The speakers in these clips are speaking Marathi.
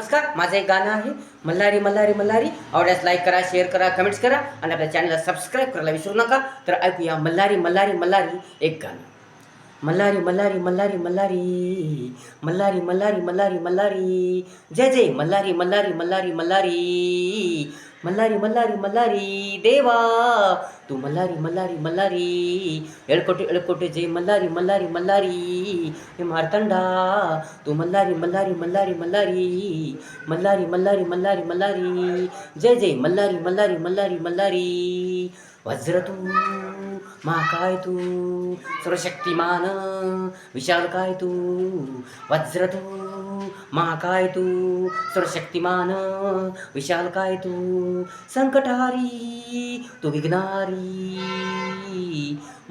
नमस्कार माझं एक गाणं आहे मल्हारी मल्हारी मल्हारी. आवडल्यास लाईक करा शेअर करा कमेंट्स करा आणि आपल्या चॅनलला सबस्क्राईब करायला विसरू नका. तर ऐकूया मल्हारी मल्हारी मल्हारी एक गाणं. मल्हारी मल्हारी मल्हारी मल्हारी. मल्हारी मल्हारी मल्हारी मल्हारी. जय जय मल्हारी मल्हारी मल्हारी मल्हारी. मल्हारी मल्हारी मल्हारी देवा तू मल्हारी मल्हारी मल्हारी एळकोटे एळकोटे जय मल्हारी मल्हारी मल्हारी हे मार्तंडा तू मल्हारी मल्हारी मल्हारी मल्हारी मल्हारी मल्हारी मल्हारी मल्हारी जय जय मल्हारी मल्हारी मल्हारी मल्हारी वज्र तू महाकाय तू सर्वशक्तिमान विशाल काय तू वज्र तू महाकाय तू सर्वशक्तिमान विशाल काय तू संकटहारी तो विघ्नारी.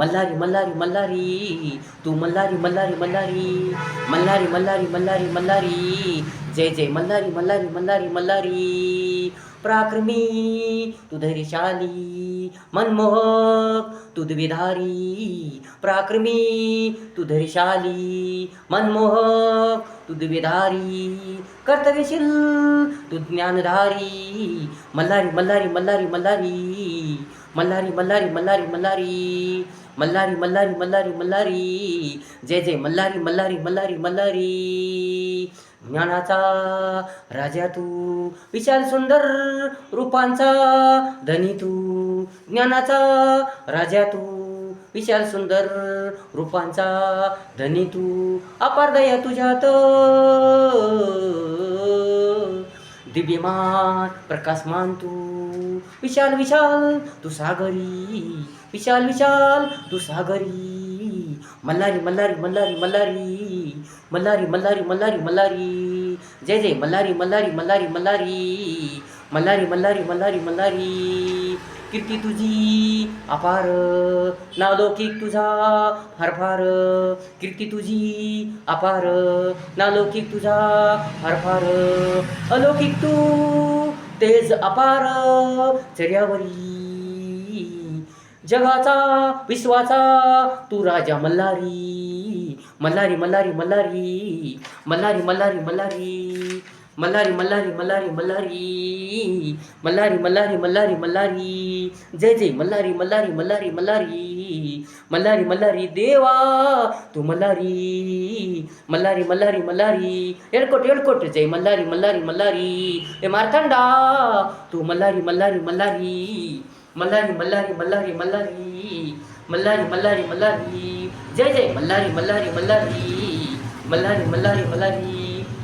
मल्लारी मल्लारी मल्लारी तू मल्लारी मल्लारी मल्लारी मल्लारी मल्लारी मल्लारी मल्लारी जय जय मल्लारी मल्लारी मल्लारी मल्लारी प्राक्रमी तू धैर्यशाली मनमोहक तू द्विधारी प्राक्रमी तू धैर्यशाली मनमोहक तू द्विधारी कर्तव्यशील तू ज्ञानधारी मल्लारी मल्लारी मल्लारी मल्लारी मल्हारी मल्हारी मल्हारी मल्हारी मल्हारी मल्हारी मल्हारी मल्हारी. जय जय. मल्हारी मल्हारी मल्हारी मल्हारी. ज्ञानाचा राजा तू विशाल सुंदर रूपांचा धनी तू ज्ञानाचा राजा तू विशाल सुंदर रूपांचा धनी तू. अपार दया तुझ्यात. दिव्यमान प्रकाशमान तू. विशाल विशाल तू सागरी. विशाल विशाल तू सागरी. मल्हारी मल्हारी मल्हारी मल्हारी. मल्हारी मल्हारी मल्हारी मल्हारी. जय जय. मल्हारी मल्हारी मल्हारी मल्हारी. मल्हारी मल्हारी मल्हारी मल्हारी. कीर्ती तुझी अपार नालौकिक तुझा फार फार कीर्ती तुझी अपार नालौकिक तुझा फार फार अलौकिक तू तेज अपार चर्यावरी. जगाचा विश्वाचा तू राजा मल्हारी. मल्हारी मल्हारी मल्हारी. मल्हारी मल्हारी मल्हारी. मल्हारी मल्हारी मल्हारी मल्हारी मल्हारी मल्हारी मल्हारी मल्हारी जय जय मल्हारी मल्हारी मल्हारी मल्हारी मल्हारी मल्हारी देवा तू मल्हारी मल्हारी मल्हारी मल्हारी एडकोट एडकोट जय मल्हारी मल्हारी मल्हारी हे मार्तंडा तू मल्हारी मल्हारी मल्हारी मल्हारी मल्हारी मल्हारी मल्हारी मल्हारी मल्हारी मल्हारी जय जय मल्हारी मल्हारी मल्हारी मल्हारी मल्हारी मल्हारी